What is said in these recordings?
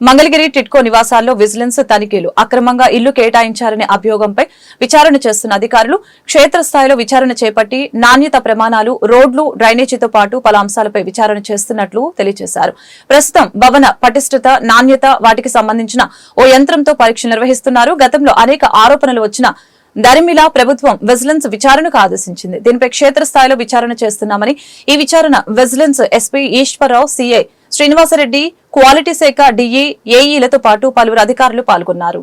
Mangalagiri TIDCO నివాసాల్లో vigilance తనిఖీలు అక్రమంగా ఇల్లు కేటాయించారనే అభియోగంపై విచారణ చేస్తున్న అధికారులు క్షేత్రస్థాయిలో విచారణ చేపట్టి నాణ్యత ప్రమాణాలు రోడ్లు డ్రైనేజీతో పాటు పలు అంశాలపై విచారణ చేస్తున్నట్లు తెలియజేశారు. ప్రస్తుతం భవన పటిష్టత నాణ్యత వాటికి సంబంధించిన ఓ యంత్రంతో పరీక్షలు నిర్వహిస్తున్నారు. గతంలో అనేక ఆరోపణలు వచ్చిన దరిమిలా ప్రభుత్వం విజిలెన్స్ విచారణకు ఆదేశించింది. దీనిపై క్షేత్రస్థాయిలో విచారణ చేస్తున్నామని ఈ విచారణ vigilance SP Eswararao CI Srinivasareddy quality శాఖ డిఈ ఏఈలతో పాటు పలువురు అధికారులు పాల్గొన్నారు.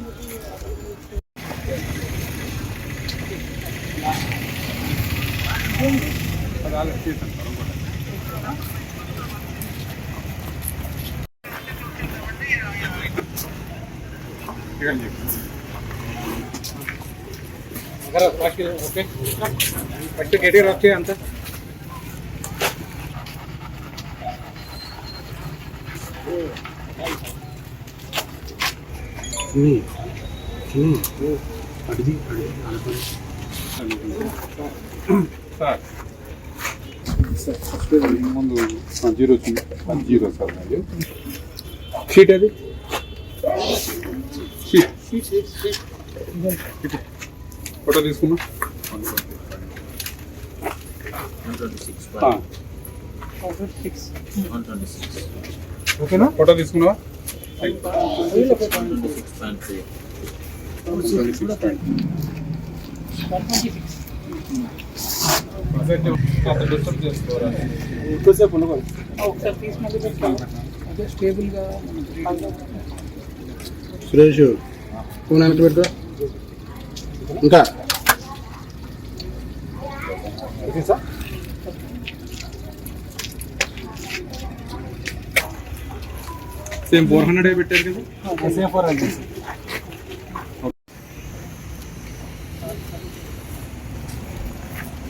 ఓకే ఫస్ట్ గట్టిగా వచ్చి అంత ముందు జీరో వచ్చింది అది జీరో సార్ అది షీట్ అది ఫోటో తీసుకున్నా ఓకేనా ఫోటో తీసుకున్నావా ఎక్కువసేపు ఉండకూడదు. ఒకసారి అదే స్టేబుల్గా సురేష్ ఫోన్ వెనక్కి పెట్టు ఇంకా? సేమ్ ఫోర్ హండ్రెడ్ పెట్టారు కదా? సేఫ్ ఫర్ అండి